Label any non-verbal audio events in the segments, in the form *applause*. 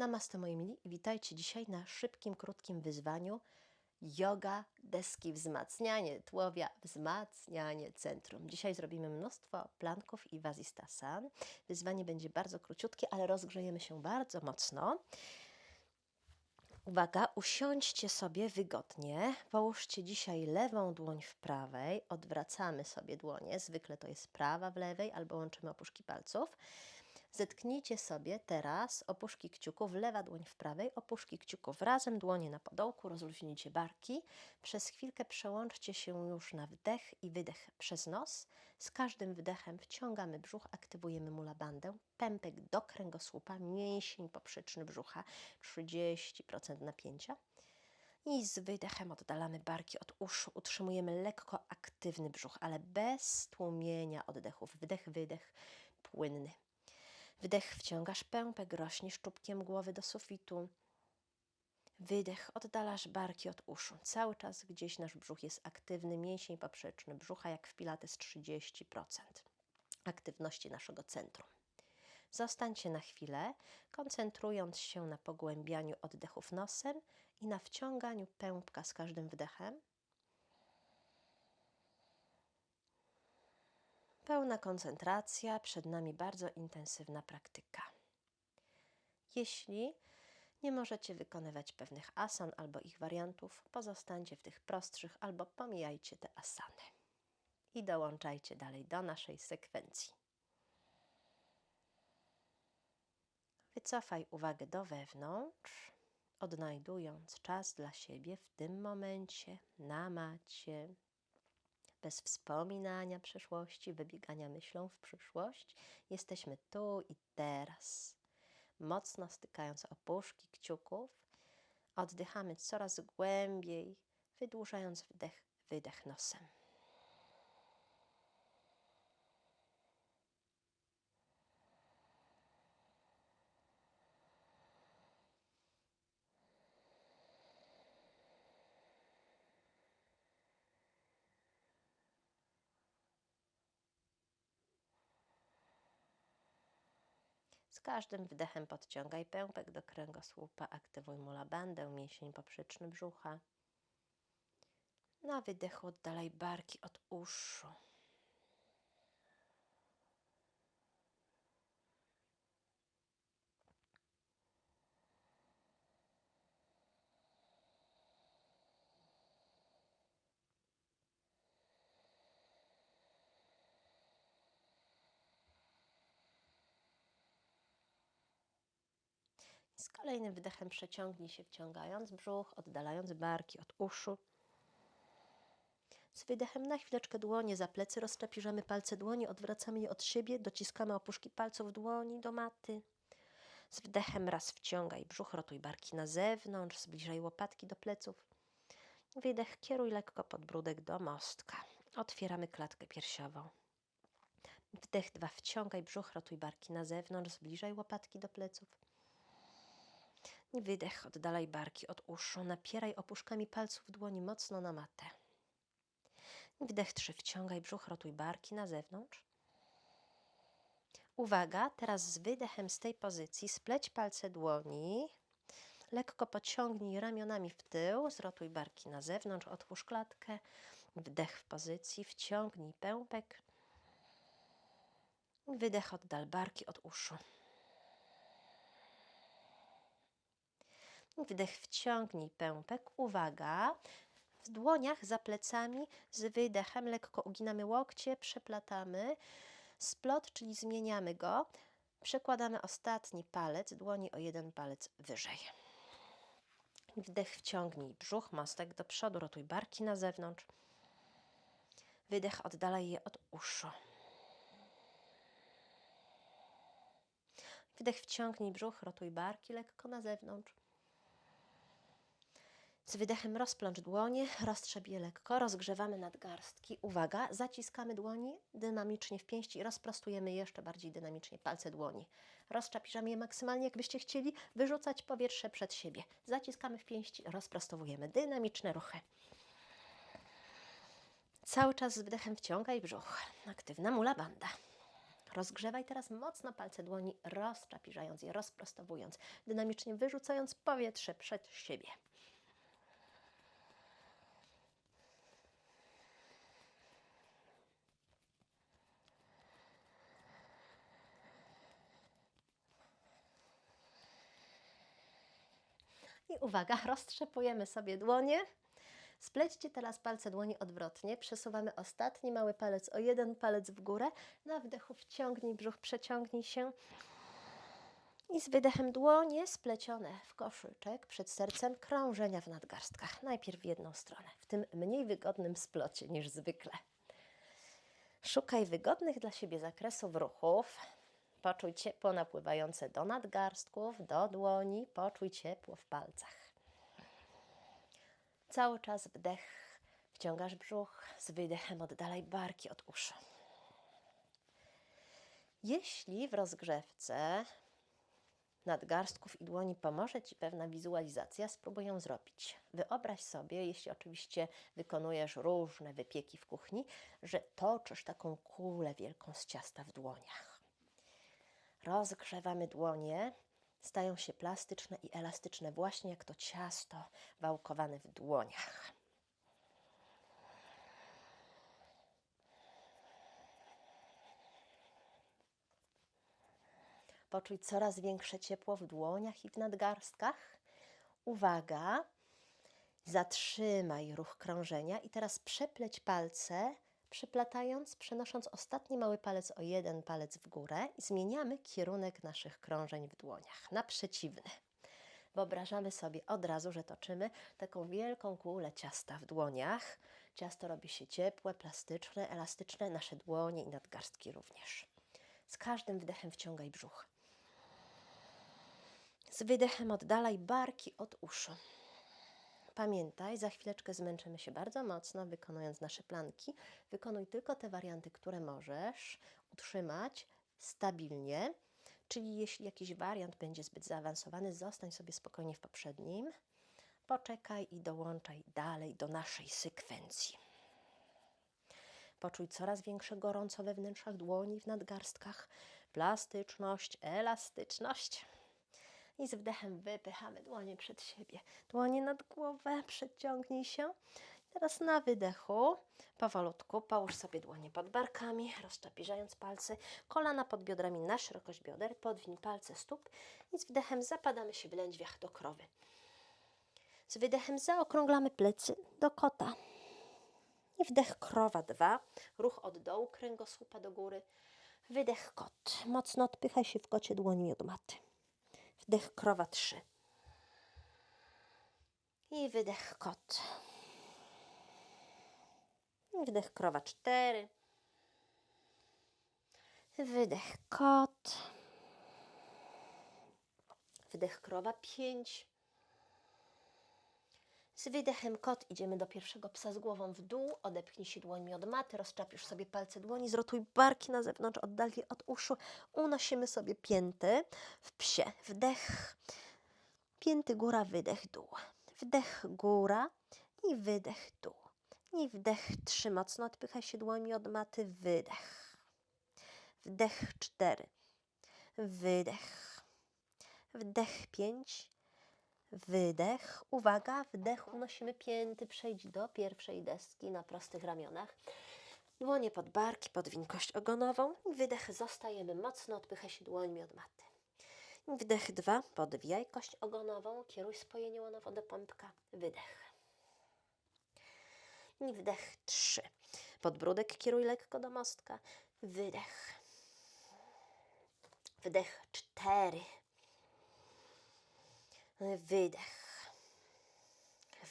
Namaste moi mili i witajcie dzisiaj na szybkim, krótkim wyzwaniu Yoga, deski, wzmacnianie tułowia, wzmacnianie centrum. Dzisiaj zrobimy mnóstwo planków i wazistasan. Wyzwanie będzie bardzo króciutkie, ale rozgrzejemy się bardzo mocno. Uwaga, usiądźcie sobie wygodnie. Połóżcie dzisiaj lewą dłoń w prawej. Odwracamy sobie dłonie. Zwykle to jest prawa w lewej albo łączymy opuszki palców. Zetknijcie sobie teraz opuszki kciuków, lewa dłoń w prawej, opuszki kciuków razem, dłonie na podołku, rozluźnijcie barki. Przez chwilkę przełączcie się już na wdech i wydech przez nos. Z każdym wdechem wciągamy brzuch, aktywujemy mula bandę, pępek do kręgosłupa, mięsień poprzeczny brzucha, 30% napięcia. I z wydechem oddalamy barki od uszu. Utrzymujemy lekko aktywny brzuch, ale bez tłumienia oddechów. Wdech, wydech, płynny. Wdech wciągasz pępek, rośniesz czubkiem głowy do sufitu. Wydech, oddalasz barki od uszu. Cały czas gdzieś nasz brzuch jest aktywny, mięsień poprzeczny brzucha, jak w pilates 30% aktywności naszego centrum. Zostańcie na chwilę, koncentrując się na pogłębianiu oddechów nosem i na wciąganiu pępka z każdym wdechem. Pełna koncentracja, przed nami bardzo intensywna praktyka. Jeśli nie możecie wykonywać pewnych asan albo ich wariantów, pozostańcie w tych prostszych albo pomijajcie te asany. I dołączajcie dalej do naszej sekwencji. Wycofaj uwagę do wewnątrz, odnajdując czas dla siebie w tym momencie, na macie, bez wspominania przeszłości, wybiegania myślą w przyszłość. Jesteśmy tu i teraz. Mocno stykając opuszki kciuków, oddychamy coraz głębiej, wydłużając wdech, wydech nosem. Z każdym wdechem podciągaj pępek do kręgosłupa, aktywuj mula bandę, mięsień poprzeczny brzucha. Na wydechu oddalaj barki od uszu. Kolejnym wdechem przeciągnij się, wciągając brzuch, oddalając barki od uszu. Z wydechem na chwileczkę dłonie za plecy, rozczapierzamy palce dłoni, odwracamy je od siebie, dociskamy opuszki palców dłoni do maty. Z wdechem raz wciągaj brzuch, rotuj barki na zewnątrz, zbliżaj łopatki do pleców. Wydech, kieruj lekko podbródek do mostka. Otwieramy klatkę piersiową. Wdech dwa, wciągaj brzuch, rotuj barki na zewnątrz, zbliżaj łopatki do pleców. Wydech, oddalaj barki od uszu, napieraj opuszkami palców dłoni mocno na matę. Wdech trzy, wciągaj brzuch, rotuj barki na zewnątrz. Uwaga, teraz z wydechem z tej pozycji spleć palce dłoni, lekko pociągnij ramionami w tył, zrotuj barki na zewnątrz, otwórz klatkę, wdech w pozycji, wciągnij pępek, wydech, oddal barki od uszu. Wdech, wciągnij pępek. Uwaga. W dłoniach za plecami z wydechem lekko uginamy łokcie, przeplatamy splot, czyli zmieniamy go. Przekładamy ostatni palec dłoni o jeden palec wyżej. Wdech, wciągnij brzuch, mostek do przodu, rotuj barki na zewnątrz. Wydech, oddalaj je od uszu. Wdech, wciągnij brzuch, rotuj barki lekko na zewnątrz. Z wydechem rozplącz dłonie, roztrzep je lekko, rozgrzewamy nadgarstki. Uwaga, zaciskamy dłoni dynamicznie w pięści i rozprostujemy jeszcze bardziej dynamicznie palce dłoni. Rozczapiżamy je maksymalnie, jakbyście chcieli wyrzucać powietrze przed siebie. Zaciskamy w pięści, rozprostowujemy dynamiczne ruchy. Cały czas z wdechem wciągaj brzuch. Aktywna mula banda. Rozgrzewaj teraz mocno palce dłoni, rozczapiżając je, rozprostowując, dynamicznie wyrzucając powietrze przed siebie. I uwaga, *laughs* roztrzepujemy sobie dłonie. Splećcie teraz palce dłoni odwrotnie. Przesuwamy ostatni mały palec o jeden palec w górę. Na wdechu wciągnij brzuch, przeciągnij się. I z wydechem dłonie splecione w koszyczek przed sercem krążenia w nadgarstkach. Najpierw w jedną stronę, w tym mniej wygodnym splocie niż zwykle. Szukaj wygodnych dla siebie zakresów ruchów. Poczuj ciepło napływające do nadgarstków, do dłoni. Poczuj ciepło w palcach. Cały czas wdech, wciągasz brzuch, z wydechem oddalaj barki od uszu. Jeśli w rozgrzewce nadgarstków i dłoni pomoże Ci pewna wizualizacja, spróbuj ją zrobić. Wyobraź sobie, jeśli oczywiście wykonujesz różne wypieki w kuchni, że toczysz taką kulę wielką z ciasta w dłoniach. Rozgrzewamy dłonie, stają się plastyczne i elastyczne, właśnie jak to ciasto wałkowane w dłoniach. Poczuj coraz większe ciepło w dłoniach i w nadgarstkach. Uwaga, zatrzymaj ruch krążenia i teraz przepleć palce, przeplatając, przenosząc ostatni mały palec o jeden palec w górę zmieniamy kierunek naszych krążeń w dłoniach na przeciwny. Wyobrażamy sobie od razu, że toczymy taką wielką kulę ciasta w dłoniach. Ciasto robi się ciepłe, plastyczne, elastyczne, nasze dłonie i nadgarstki również. Z każdym wdechem wciągaj brzuch. Z wydechem oddalaj barki od uszu. Pamiętaj, za chwileczkę zmęczymy się bardzo mocno, wykonując nasze planki. Wykonuj tylko te warianty, które możesz utrzymać stabilnie. Czyli jeśli jakiś wariant będzie zbyt zaawansowany, zostań sobie spokojnie w poprzednim. Poczekaj i dołączaj dalej do naszej sekwencji. Poczuj coraz większe gorąco we wnętrzach dłoni, w nadgarstkach, plastyczność, elastyczność. I z wdechem wypychamy dłonie przed siebie. Dłonie nad głowę, przeciągnij się. Teraz na wydechu powolutku połóż sobie dłonie pod barkami, rozczapiżając palce, kolana pod biodrami na szerokość bioder, podwiń palce stóp i z wdechem zapadamy się w lędźwiach do krowy. Z wydechem zaokrąglamy plecy do kota. I wdech krowa 2, ruch od dołu kręgosłupa do góry. Wydech kot. Mocno odpychaj się w kocie dłońmi od maty. Wdech krowa 3. I wydech kot. Wdech krowa 4. Wydech kot. Wdech krowa 5. Z wydechem kot idziemy do pierwszego psa z głową w dół. Odepchnij się dłońmi od maty, rozczapisz sobie palce dłoni, zrotuj barki na zewnątrz, oddal je od uszu. Unosimy sobie pięty w psie. Wdech, pięty góra, wydech dół. Wdech góra i wydech dół. I wdech trzy, mocno odpychaj się dłońmi od maty, wydech. Wdech cztery, wydech. Wdech pięć, Wydech. Uwaga, wdech unosimy pięty, przejdź do pierwszej deski na prostych ramionach. Dłonie pod barki, podwiń kość ogonową. Wydech zostajemy mocno, odpychaj się dłońmi od maty. Wdech dwa, podwijaj kość ogonową, kieruj spojenie łonowo do pąpka. Wydech. Wdech trzy. Podbródek kieruj lekko do mostka. Wydech. Wdech cztery. Wydech.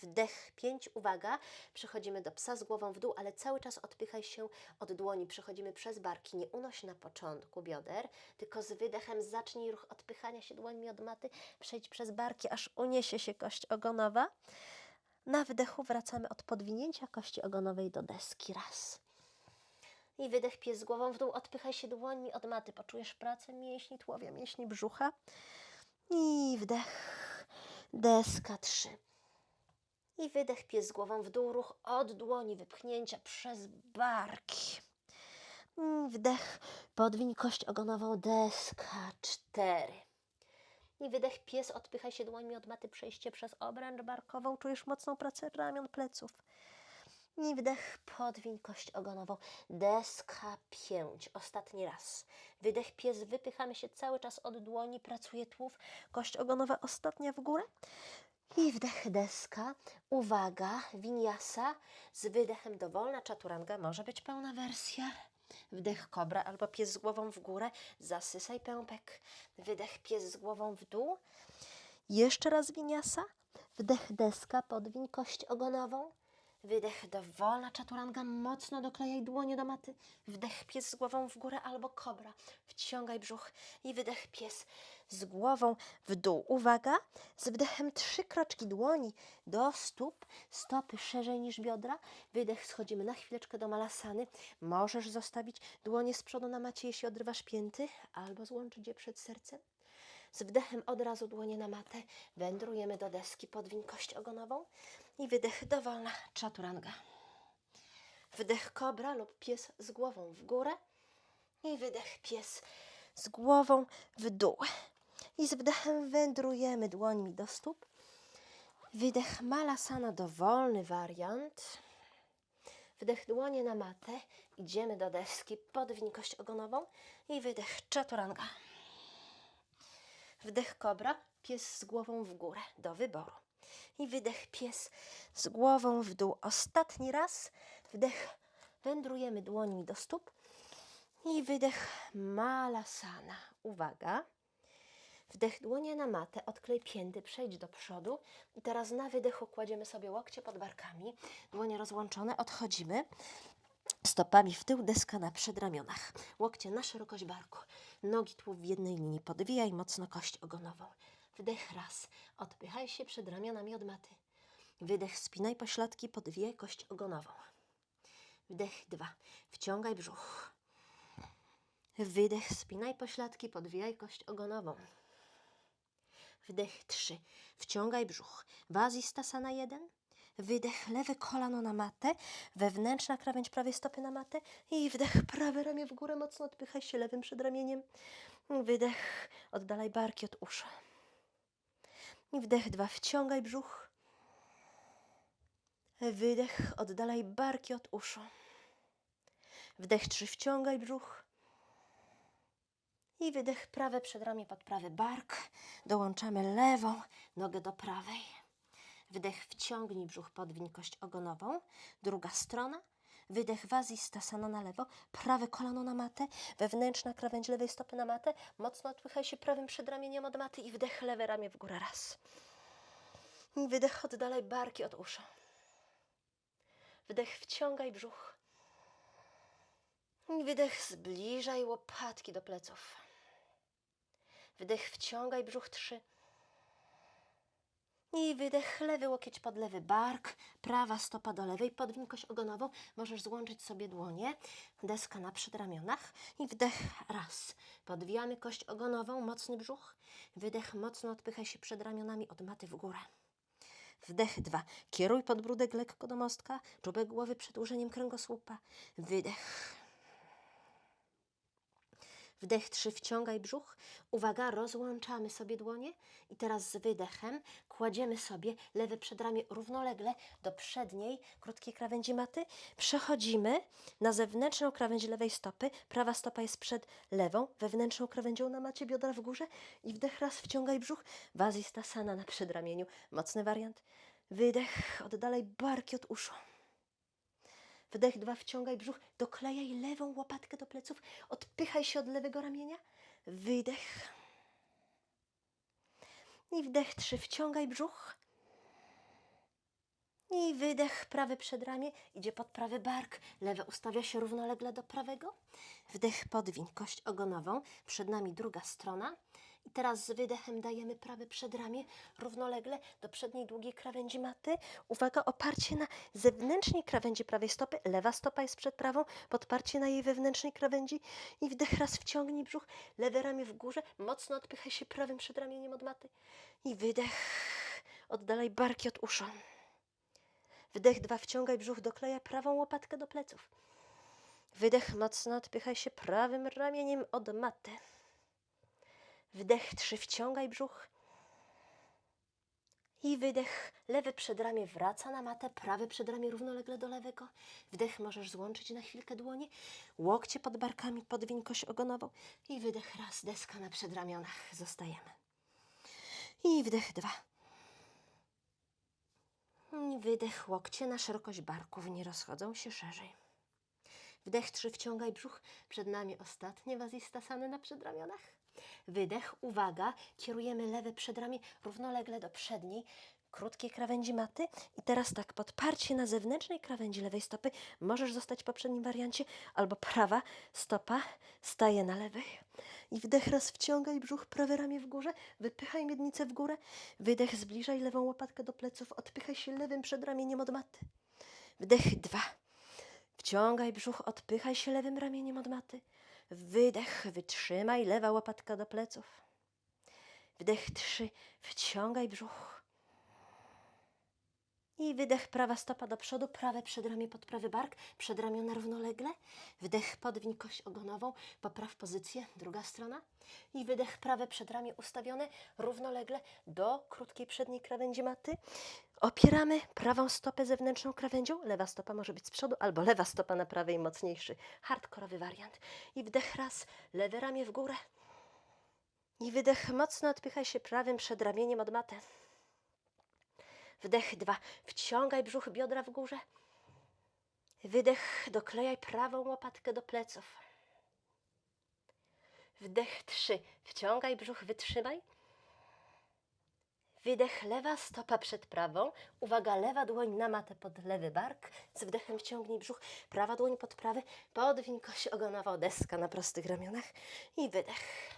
Wdech 5, uwaga, przechodzimy do psa z głową w dół, ale cały czas odpychaj się od dłoni, przechodzimy przez barki, nie unoś na początku bioder, tylko z wydechem zacznij ruch odpychania się dłońmi od maty, przejdź przez barki, aż uniesie się kość ogonowa. Na wdechu wracamy od podwinięcia kości ogonowej do deski, raz. I wydech pies z głową w dół, odpychaj się dłońmi od maty, poczujesz pracę mięśni tułowia, mięśni brzucha. I wdech deska 3. I wydech pies głową w dół, ruch od dłoni, wypchnięcia przez barki. Mm, Wdech podwiń kość ogonową, deska, cztery. I wydech, pies, odpychaj się dłońmi od maty, przejście przez obręcz barkową, czujesz mocną pracę ramion, pleców. I wdech, podwiń kość ogonową, deska, pięć, ostatni raz. Wydech, pies, wypychamy się cały czas od dłoni, pracuje tłów, kość ogonowa, ostatnia w górę. I wdech, deska, uwaga, winiasa, z wydechem dowolna czaturanga, może być pełna wersja. Wdech kobra albo pies z głową w górę, zasysaj pępek. Wydech pies z głową w dół. Jeszcze raz winiasa. Wdech deska, podwiń kość ogonową. Wydech dowolna czaturanga, mocno doklejaj dłonie do maty. Wdech pies z głową w górę albo kobra. Wciągaj brzuch i wydech pies z głową w dół. Uwaga, z wdechem trzy kroczki dłoni do stóp, stopy szerzej niż biodra. Wydech, schodzimy na chwileczkę do malasany. Możesz zostawić dłonie z przodu na macie, jeśli odrywasz pięty, albo złączyć je przed sercem. Z wdechem od razu dłonie na matę. Wędrujemy do deski, podwiń kość ogonową i wydech dowolna czaturanga. Wdech kobra lub pies z głową w górę i wydech pies z głową w dół. I z wdechem wędrujemy dłońmi do stóp. Wydech malasana, dowolny wariant. Wdech dłonie na matę. Idziemy do deski, podwiń kość ogonową i wydech czaturanga. Wdech kobra, pies z głową w górę, do wyboru. I wydech pies z głową w dół. Ostatni raz. Wdech, wędrujemy dłońmi do stóp. I wydech malasana. Uwaga. Wdech dłonie na matę, odklej pięty, przejdź do przodu. I teraz na wydechu kładziemy sobie łokcie pod barkami, dłonie rozłączone, odchodzimy. Stopami w tył, deska na przedramionach. Łokcie na szerokość barku. Nogi tłów w jednej linii. Podwijaj mocno kość ogonową. Wdech raz. Odpychaj się przed ramionami od maty. Wydech spinaj pośladki, podwijaj kość ogonową. Wdech dwa. Wciągaj brzuch. Wydech spinaj pośladki, podwijaj kość ogonową. Wdech trzy. Wciągaj brzuch. Wazistasana jeden. Wydech, lewe kolano na matę, wewnętrzna krawędź prawej stopy na matę i wdech, prawe ramię w górę, mocno odpychaj się lewym przedramieniem. Wydech, oddalaj barki od uszu. I wdech dwa, wciągaj brzuch. Wydech, oddalaj barki od uszu. Wdech trzy, wciągaj brzuch. I wydech, prawe przedramię pod prawy bark. Dołączamy lewą nogę do prawej. Wydech, wciągnij brzuch, podwiń kość ogonową. Druga strona. Wydech, wazistasana na lewo. Prawe kolano na matę. Wewnętrzna krawędź lewej stopy na matę. Mocno odpychaj się prawym przedramieniem od maty i wdech, lewe ramię w górę. Raz. Wydech, oddalaj barki od uszu. Wdech, wciągaj brzuch. Wydech, zbliżaj łopatki do pleców. Wdech, wciągaj brzuch. Trzy. I wydech, lewy łokieć pod lewy bark, prawa stopa do lewej, podwiń kość ogonową. Możesz złączyć sobie dłonie, deska na przedramionach. I wdech, raz. Podwijamy kość ogonową, mocny brzuch. Wydech, mocno odpychaj się przed ramionami od maty w górę. Wdech, dwa. Kieruj podbródek lekko do mostka, czubek głowy przedłużeniem kręgosłupa. Wydech. Wdech trzy, wciągaj brzuch. Uwaga, rozłączamy sobie dłonie i teraz z wydechem kładziemy sobie lewe przedramię równolegle do przedniej, krótkiej krawędzi maty. Przechodzimy na zewnętrzną krawędź lewej stopy. Prawa stopa jest przed lewą, wewnętrzną krawędzią na macie, biodra w górze. I wdech raz, wciągaj brzuch. Wazistasana na przedramieniu. Mocny wariant. Wydech, oddalaj barki od uszu. Wdech dwa, wciągaj brzuch, doklejaj lewą łopatkę do pleców, odpychaj się od lewego ramienia. Wydech. I wdech trzy, wciągaj brzuch. I wydech, prawy przedramię idzie pod prawy bark, lewe ustawia się równolegle do prawego. Wdech, podwiń kość ogonową, przed nami druga strona. Teraz z wydechem dajemy prawe przedramię równolegle do przedniej długiej krawędzi maty. Uwaga, oparcie na zewnętrznej krawędzi prawej stopy. Lewa stopa jest przed prawą, podparcie na jej wewnętrznej krawędzi. I wdech raz wciągnij brzuch, lewe ramię w górze, mocno odpychaj się prawym przedramieniem od maty. I wydech, oddalaj barki od uszu. Wdech dwa, wciągaj brzuch, dokleja prawą łopatkę do pleców. Wydech mocno, odpychaj się prawym ramieniem od maty. Wdech trzy, wciągaj brzuch. I wydech, lewe przedramię wraca na matę, prawe przedramię równolegle do lewego. Wdech możesz złączyć na chwilkę dłonie, łokcie pod barkami, podwiń kość ogonową. I wydech raz, deska na przedramionach, zostajemy. I wdech dwa. I wydech, łokcie na szerokość barków nie rozchodzą się szerzej. Wdech trzy, wciągaj brzuch. Przed nami ostatnie wazistasany na przedramionach. Wydech, uwaga, kierujemy lewe przedramię równolegle do przedniej, krótkiej krawędzi maty. I teraz tak, podparcie na zewnętrznej krawędzi lewej stopy. Możesz zostać w poprzednim wariancie, albo prawa stopa staje na lewej. I wdech raz wciągaj brzuch, prawe ramię w górze, wypychaj miednicę w górę. Wydech, zbliżaj lewą łopatkę do pleców, odpychaj się lewym przedramieniem od maty. Wdech dwa. Wciągaj brzuch, odpychaj się lewym ramieniem od maty. Wydech, wytrzymaj, lewa łopatka do pleców. Wdech trzy, wciągaj brzuch. I wydech, prawa stopa do przodu, prawe przedramię pod prawy bark, przedramiona równolegle. Wdech, podwiń kość ogonową, popraw pozycję, druga strona. I wydech, prawe przedramię ustawione równolegle do krótkiej przedniej krawędzi maty. Opieramy prawą stopę zewnętrzną krawędzią, lewa stopa może być z przodu, albo lewa stopa na prawej mocniejszy. Hardkorowy wariant. I wdech raz, lewe ramię w górę. I wydech, mocno odpychaj się prawym przedramieniem od maty. Wdech dwa, wciągaj brzuch, biodra w górze. Wydech, doklejaj prawą łopatkę do pleców. Wdech trzy, wciągaj brzuch, wytrzymaj. Wydech, lewa stopa przed prawą. Uwaga, lewa dłoń na matę pod lewy bark. Z wdechem wciągnij brzuch, prawa dłoń pod prawy. Podwiń kość ogonową, deska na prostych ramionach. I wydech.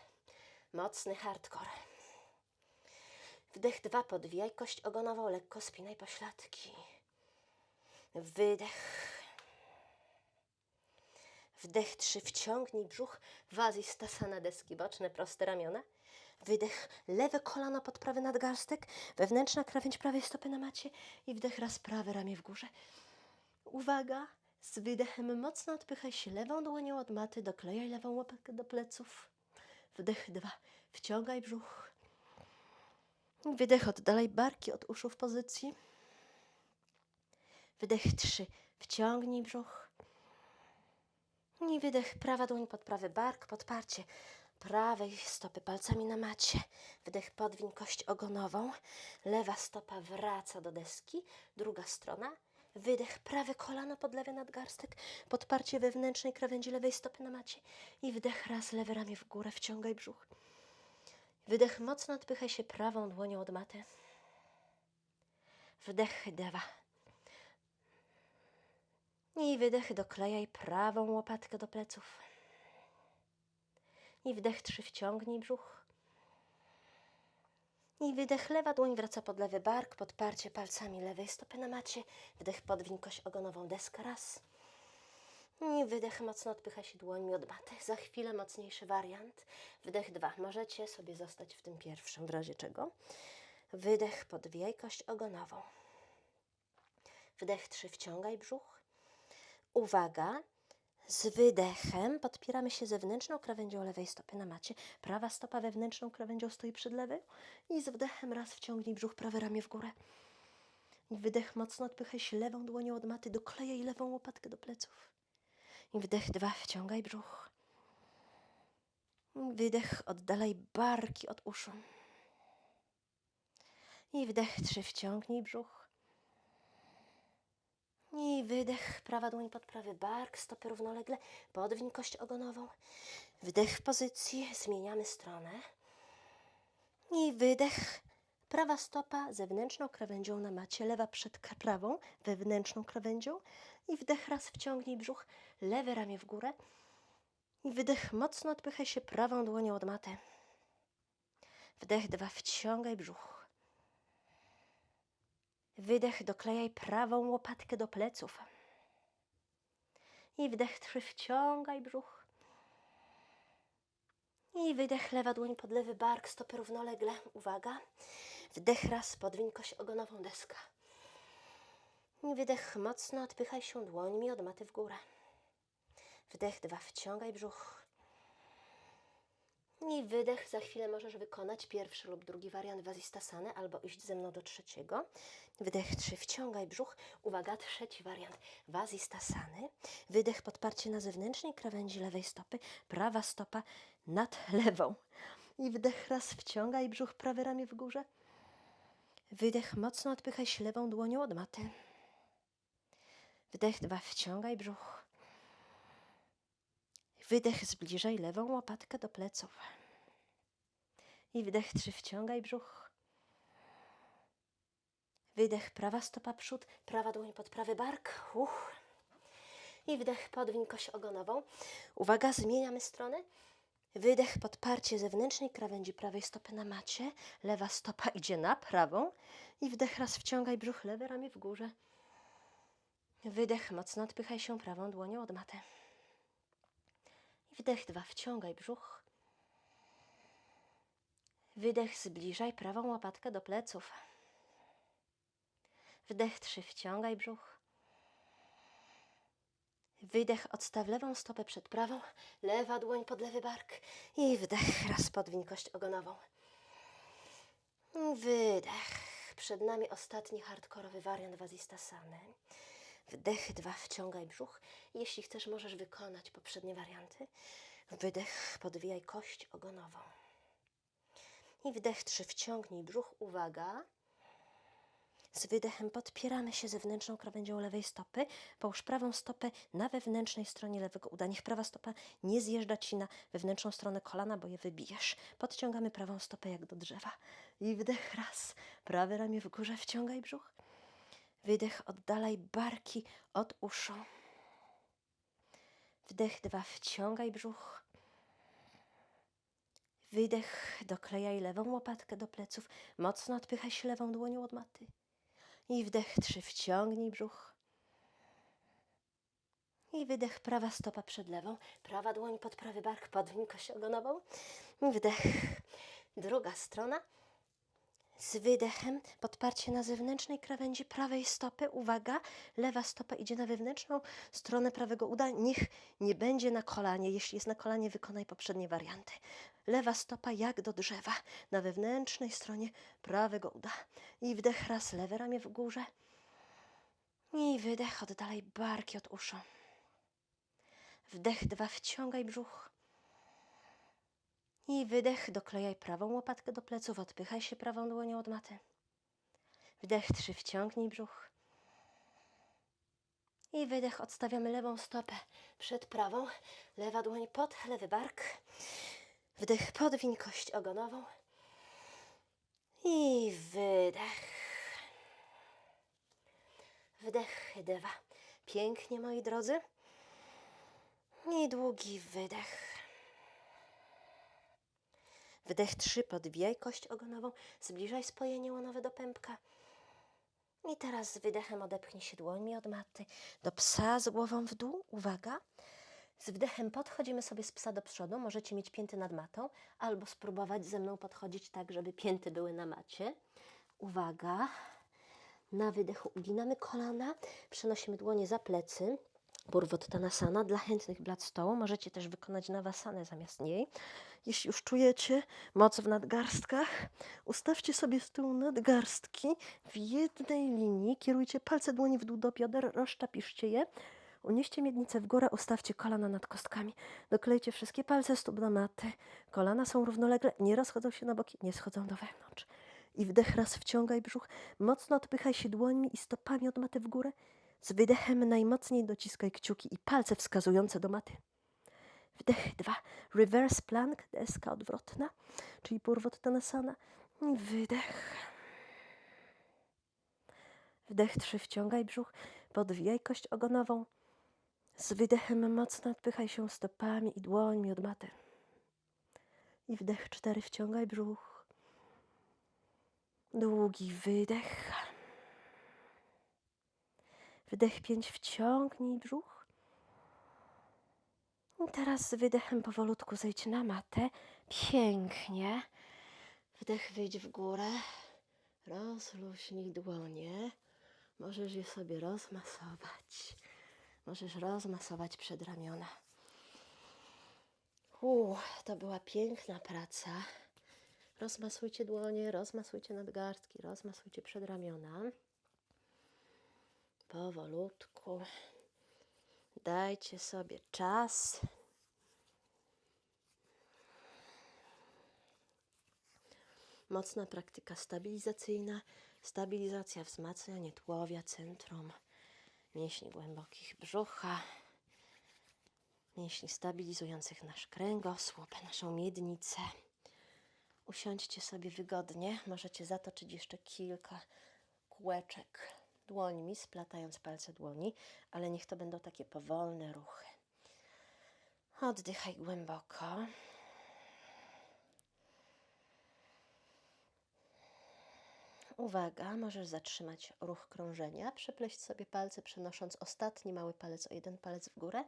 Mocny hardcore. Wdech dwa, podwijaj kość ogonową, lekko spinaj pośladki. Wydech. Wdech trzy, wciągnij brzuch, wazistasana deski boczne, proste ramiona. Wydech, lewe kolano pod prawy nadgarstek, wewnętrzna krawędź prawej stopy na macie i wdech raz prawe ramię w górze. Uwaga, z wydechem mocno odpychaj się lewą dłonią od maty, doklejaj lewą łopatkę do pleców. Wdech dwa, wciągaj brzuch. Wydech, oddalaj barki od uszu w pozycji. Wydech trzy, wciągnij brzuch. I wydech, prawa dłoń pod prawy bark, podparcie prawej stopy palcami na macie. Wdech, podwiń kość ogonową. Lewa stopa wraca do deski. Druga strona. Wydech, prawe kolano pod lewy nadgarstek. Podparcie wewnętrznej krawędzi lewej stopy na macie. I wdech, raz lewe ramię w górę, wciągaj brzuch. Wydech, mocno odpychaj się prawą dłonią od maty. Wdech, dwa. I wydech, doklejaj prawą łopatkę do pleców. I wdech trzy, wciągnij brzuch. I wydech, lewa dłoń wraca pod lewy bark, podparcie palcami lewej stopy na macie. Wdech, podwiń kość ogonową deskę raz. Wydech, mocno odpycha się dłońmi od maty. Za chwilę mocniejszy wariant. Wdech dwa. Możecie sobie zostać w tym pierwszym, w razie czego. Wydech, podwijaj kość ogonową. Wdech trzy, wciągaj brzuch. Uwaga, z wydechem podpieramy się zewnętrzną krawędzią lewej stopy na macie. Prawa stopa wewnętrzną krawędzią stoi przed lewą. I z wdechem raz wciągnij brzuch, prawe ramię w górę. Wydech mocno odpychaj się lewą dłonią od maty, doklejaj lewą łopatkę do pleców. Wdech dwa, wciągaj brzuch. Wydech, oddalaj barki od uszu. I wdech trzy, wciągnij brzuch. I wydech, prawa dłoń pod prawy bark, stopy równolegle, podwiń kość ogonową. Wdech w pozycji, zmieniamy stronę. I wydech, prawa stopa zewnętrzną krawędzią na macie, lewa przed prawą, wewnętrzną krawędzią. I wdech raz wciągnij brzuch, lewe ramię w górę. I wydech, mocno odpychaj się prawą dłonią od maty. Wdech dwa, wciągaj brzuch. Wydech, doklejaj prawą łopatkę do pleców. I wdech trzy, wciągaj brzuch. I wydech, lewa dłoń pod lewy bark, stopy równolegle. Uwaga. Wdech raz, podwiń kość ogonową deska. Wydech, mocno odpychaj się dłońmi od maty w górę. Wdech, dwa, wciągaj brzuch. I wydech. Za chwilę możesz wykonać pierwszy lub drugi wariant Vasistasany albo iść ze mną do trzeciego. Wydech, trzy, wciągaj brzuch. Uwaga, trzeci wariant Vasistasany. Wydech, podparcie na zewnętrznej krawędzi lewej stopy, prawa stopa nad lewą. I wdech, raz, wciągaj brzuch, prawe ramię w górze. Wydech, mocno odpychaj się lewą dłonią od maty. Wdech, dwa, wciągaj brzuch. Wydech, zbliżaj lewą łopatkę do pleców. I wdech, trzy, wciągaj brzuch. Wydech, prawa stopa przód, prawa dłoń pod prawy bark. Uch. I wdech, podwiń kość ogonową. Uwaga, zmieniamy stronę. Wydech, podparcie zewnętrznej krawędzi prawej stopy na macie. Lewa stopa idzie na prawą. I wdech, raz wciągaj brzuch, lewe ramię w górze. Wydech, mocno odpychaj się prawą dłonią od maty. Wdech, dwa, wciągaj brzuch. Wydech, zbliżaj prawą łopatkę do pleców. Wdech, trzy, wciągaj brzuch. Wydech, odstaw lewą stopę przed prawą, lewa dłoń pod lewy bark i wdech, raz podwiń kość ogonową. Wydech. Przed nami ostatni hardkorowy wariant Vasistasany. Wdech, dwa, wciągaj brzuch. Jeśli chcesz, możesz wykonać poprzednie warianty. Wydech, podwijaj kość ogonową. I wdech, trzy, wciągnij brzuch. Uwaga. Z wydechem podpieramy się zewnętrzną krawędzią lewej stopy. Połóż prawą stopę na wewnętrznej stronie lewego uda. Niech prawa stopa nie zjeżdża Ci na wewnętrzną stronę kolana, bo je wybijesz. Podciągamy prawą stopę jak do drzewa. I wdech raz. Prawe ramię w górze, wciągaj brzuch. Wydech, oddalaj barki od uszu. Wdech, dwa, wciągaj brzuch. Wydech, doklejaj lewą łopatkę do pleców. Mocno odpychaj się lewą dłonią od maty. I wdech, trzy, wciągnij brzuch. I wydech, prawa stopa przed lewą, prawa dłoń pod prawy bark, podwiń kość ogonową. I wdech, druga strona. Z wydechem podparcie na zewnętrznej krawędzi prawej stopy. Uwaga, lewa stopa idzie na wewnętrzną stronę prawego uda. Niech nie będzie na kolanie. Jeśli jest na kolanie, wykonaj poprzednie warianty. Lewa stopa jak do drzewa na wewnętrznej stronie prawego uda. I wdech raz, lewe ramię w górze. I wydech, oddalaj barki od uszu. Wdech dwa, wciągaj brzuch. I wydech, doklejaj prawą łopatkę do pleców, odpychaj się prawą dłonią od maty. Wdech trzy, wciągnij brzuch. I wydech, odstawiamy lewą stopę przed prawą, lewa dłoń pod lewy bark. Wdech, podwiń kość ogonową. I wydech. Wdech, dwa. Pięknie, moi drodzy. I długi wydech. Wdech trzy, podwijaj kość ogonową, zbliżaj spojenie łonowe do pępka. I teraz z wydechem odepchnij się dłońmi od maty do psa z głową w dół. Uwaga. Z wdechem podchodzimy sobie z psa do przodu. Możecie mieć pięty nad matą albo spróbować ze mną podchodzić tak, żeby pięty były na macie. Uwaga. Na wydechu uginamy kolana, przenosimy dłonie za plecy. Purvottanasana dla chętnych blat stołu. Możecie też wykonać nawasanę zamiast niej. Jeśli już czujecie moc w nadgarstkach, ustawcie sobie z tyłu nadgarstki w jednej linii. Kierujcie palce dłoni w dół do bioder, rozczapiszcie je. Unieście miednicę w górę, ustawcie kolana nad kostkami. Doklejcie wszystkie palce stóp do maty. Kolana są równolegle, nie rozchodzą się na boki, nie schodzą do wewnątrz. I wdech raz wciągaj brzuch, mocno odpychaj się dłońmi i stopami od maty w górę. Z wydechem najmocniej dociskaj kciuki i palce wskazujące do maty. Wdech dwa, reverse plank, deska odwrotna, czyli purvottanasana. I wydech. Wdech trzy, wciągaj brzuch, podwijaj kość ogonową. Z wydechem mocno odpychaj się stopami i dłońmi od maty. I wdech cztery, wciągaj brzuch. Długi wydech. Wdech pięć, wciągnij brzuch. I teraz z wydechem powolutku zejdź na matę. Pięknie. Wdech wyjdź w górę. Rozluźnij dłonie. Możesz je sobie rozmasować. Możesz rozmasować przedramiona. Uuu, to była piękna praca. Rozmasujcie dłonie, rozmasujcie nadgarstki, rozmasujcie przedramiona. Powolutku. Dajcie sobie czas. Mocna praktyka stabilizacyjna, stabilizacja, wzmacnianie tułowia, centrum, mięśni głębokich brzucha, mięśni stabilizujących nasz kręgosłup, naszą miednicę. Usiądźcie sobie wygodnie. Możecie zatoczyć jeszcze kilka kółeczek dłońmi, splatając palce dłoni, ale niech to będą takie powolne ruchy. Oddychaj głęboko. Uwaga, możesz zatrzymać ruch krążenia, przepleść sobie palce, przenosząc ostatni mały palec o jeden palec w górę,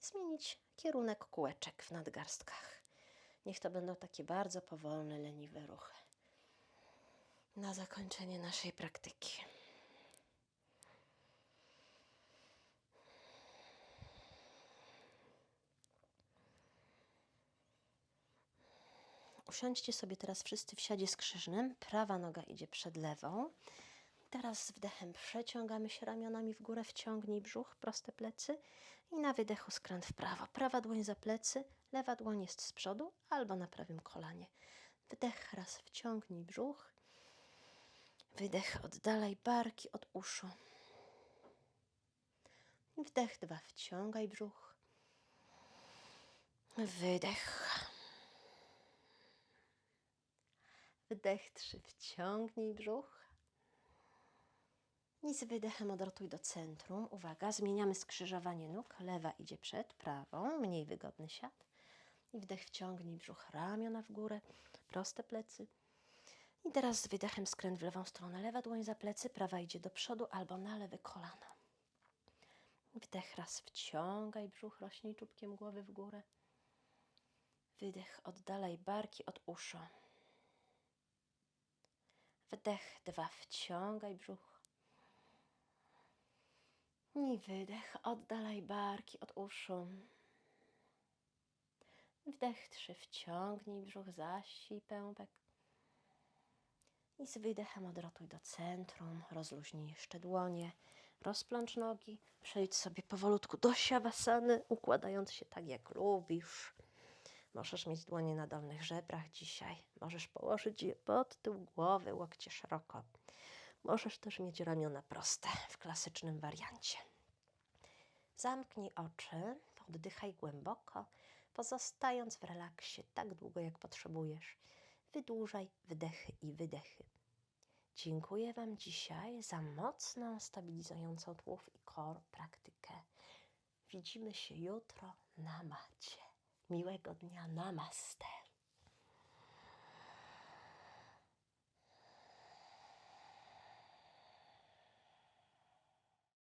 zmienić kierunek kółeczek w nadgarstkach. Niech to będą takie bardzo powolne, leniwe ruchy. Na zakończenie naszej praktyki. Usiądźcie sobie teraz wszyscy w siadzie skrzyżnym. Prawa noga idzie przed lewą. Teraz z wdechem przeciągamy się ramionami w górę, wciągnij brzuch, proste plecy i na wydechu skręt w prawo. Prawa dłoń za plecy, lewa dłoń jest z przodu albo na prawym kolanie. Wdech raz wciągnij brzuch. Wydech oddalaj barki od uszu. Wdech dwa wciągaj brzuch. Wydech. Wdech trzy wciągnij brzuch. I z wydechem odrotuj do centrum. Uwaga, zmieniamy skrzyżowanie nóg. Lewa idzie przed prawą, mniej wygodny siad. I wdech wciągnij brzuch, ramiona w górę, proste plecy. I teraz z wydechem skręt w lewą stronę. Lewa dłoń za plecy, prawa idzie do przodu albo na lewe kolano. Wdech raz wciągaj brzuch, rośnij czubkiem głowy w górę. Wydech oddalaj barki od uszu. Wdech dwa wciągaj brzuch. I wydech oddalaj barki od uszu. Wdech trzy wciągnij brzuch, zasij pępek. I z wydechem odrotuj do centrum, rozluźnij jeszcze dłonie, rozplącz nogi, przejdź sobie powolutku do siawasany, układając się tak jak lubisz. Możesz mieć dłonie na dolnych żebrach dzisiaj, możesz położyć je pod tył głowy, łokcie szeroko. Możesz też mieć ramiona proste w klasycznym wariancie. Zamknij oczy, oddychaj głęboko, pozostając w relaksie tak długo jak potrzebujesz. Wydłużaj wdechy i wydechy. Dziękuję Wam dzisiaj za mocną, stabilizującą tułów i kor praktykę. Widzimy się jutro na macie. Miłego dnia, namaste.